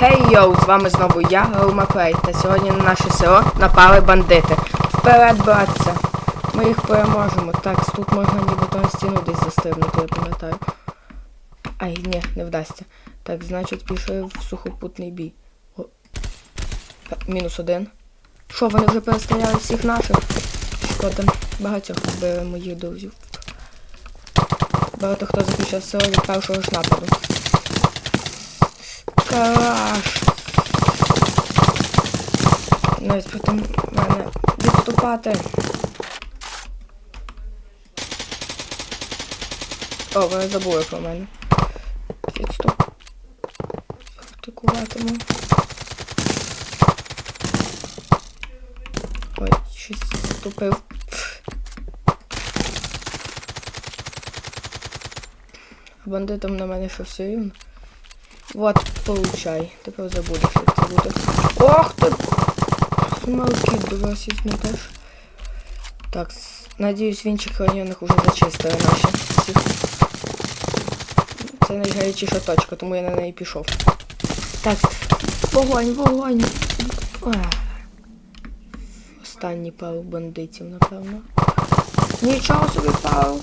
Хей йоу, з вами знову я, Рома Плей, та сьогодні на наше село напали бандити. Вперед, братця! Ми їх переможемо. Так, тут можна нібито на стіну десь застрибнути, я пам'ятаю. Ай, ні, не вдасться. Так, значить, пішли в сухопутний бій. О. Мінус один. Що, вони вже перестріляли всіх наших? Шкода, багатьох вбили моїх друзів. Багато хто захищав село від першого ж нападу. Караш. Навіть проти мене відступати. О, вони забули про мене. Відступ. Атакуватиму. Ой, щось вступив. А бандитам на мене що все. Вот, получай. Тепер забудеш, як це буде. Ох ти! Малки дуросізні теж. Так, с- надіюсь, в інших районах уже зачистили наші. Це найгарячіша точка, тому я на неї пішов. Так, вогонь, вогонь. Ах. Останні пару бандитів, напевно. Нічого собі пару.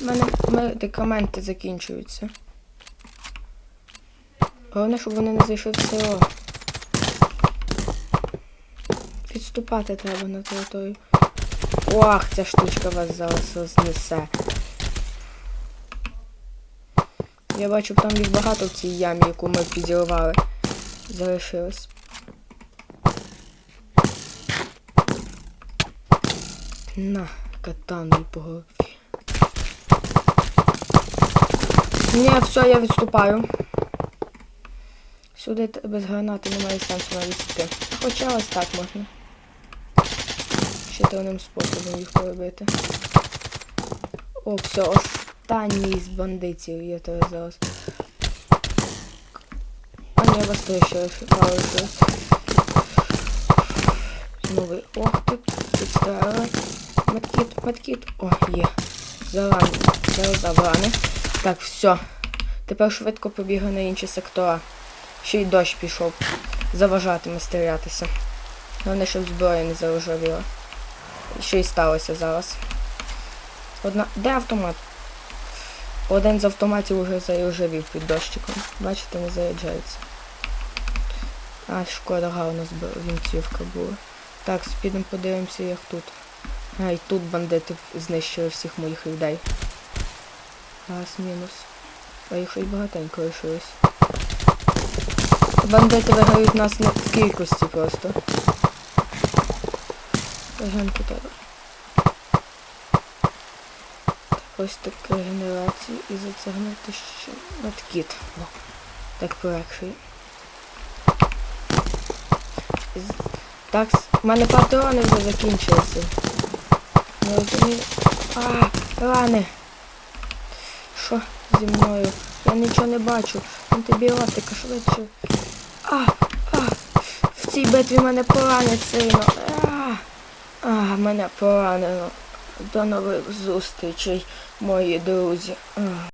У мене медикаменти закінчуються. Головне, щоб вони не зайшли в село. Відступати треба на територію. Ох, ця штучка вас зараз рознесе. Я бачу, там їх багато в цій ямі, яку ми підірвали. Залишилось. На, катаною по голові. Ні, все, я відступаю. Сюди без гранати немає сенсу навіть йти. Хоча ось так можна. Одним способом їх поробити. О, все, останній з бандитів є то зараз. А ні, вас три ще лишилось. Знову. Ох, тут підстрелили. Медкіт, медкіт. О, є. Зарани. Зараз забрани. Так, все. Тепер швидко побігаю на інші сектора. Ще й дощ пішов. Заважатиме стрілятися. Головне, щоб зброя не зарожавіла. Що й сталося зараз. Одна. Де автомат? Один з автоматів уже зарожавів під дощиком. Бачите, не заряджається. А, шкода гарна зброя, вінцівка була. Так, підемо подивимося, як тут. А, і тут бандити знищили всіх моїх людей. Раз, мінус. А їх щось багатенько лишилось. Бандити виграють нас на кількості просто. Легенько треба. Ось така генерація і зацягнути ще надкіт. О, так полегшує. Так, в мене патрони вже закінчилися. Не розумію. А, рани. Що зі мною? Я нічого не бачу. Антибіотика, швидше. А, а, в цій битві мене поранять сильно. А, мене поранено. До нових зустрічей, мої друзі.